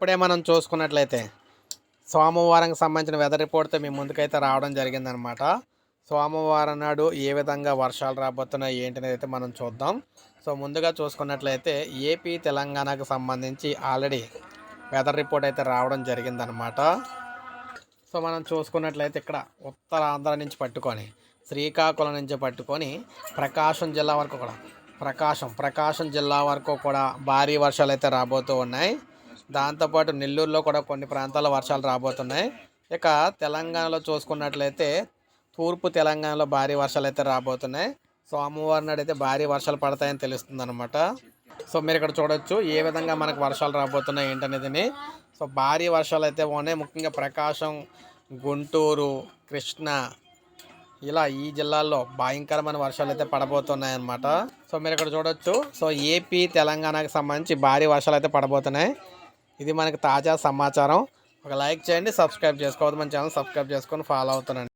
ఇప్పుడే మనం చూసుకున్నట్లయితే సోమవారంకి సంబంధించిన వెదర్ రిపోర్ట్తో మీ ముందుకైతే రావడం జరిగిందనమాట సోమవారం నాడు ఏ విధంగా వర్షాలు రాబోతున్నాయి ఏంటనేది అయితే మనం చూద్దాం. సో ముందుగా చూసుకున్నట్లయితే ఏపీ తెలంగాణకు సంబంధించి ఆల్రెడీ వెదర్ రిపోర్ట్ అయితే రావడం జరిగిందనమాట సో మనం చూసుకున్నట్లయితే ఇక్కడ ఉత్తర ఆంధ్ర నుంచి పట్టుకొని శ్రీకాకుళం నుంచి పట్టుకొని ప్రకాశం జిల్లా వరకు కూడా ప్రకాశం ప్రకాశం జిల్లా వరకు కూడా భారీ వర్షాలు అయితే రాబోతూ ఉన్నాయి. దాంతోపాటు నెల్లూరులో కూడా కొన్ని ప్రాంతాల వర్షాలు రాబోతున్నాయి. ఇక తెలంగాణలో చూసుకున్నట్లయితే తూర్పు తెలంగాణలో భారీ వర్షాలు అయితే రాబోతున్నాయి. సోమవారం నాడు అయితే భారీ వర్షాలు పడతాయని తెలుస్తుంది అనమాట సో మీరు ఇక్కడ చూడొచ్చు ఏ విధంగా మనకు వర్షాలు రాబోతున్నాయి ఏంటనేది సో భారీ వర్షాలు అయితే ఉన్నాయి. ముఖ్యంగా ప్రకాశం గుంటూరు కృష్ణా ఇలా ఈ జిల్లాల్లో భయంకరమైన వర్షాలు అయితే పడబోతున్నాయి అన్నమాట సో మీరు ఇక్కడ చూడొచ్చు సో ఏపీ తెలంగాణకు సంబంధించి భారీ వర్షాలు అయితే పడబోతున్నాయి. ఇది మనకి తాజా సమాచారం. ఒక లైక్ చేయండి సబ్స్క్రైబ్ చేసుకోవద్దు. మన ఛానల్ సబ్స్క్రైబ్ చేసుకొని ఫాలో అవుతానండి.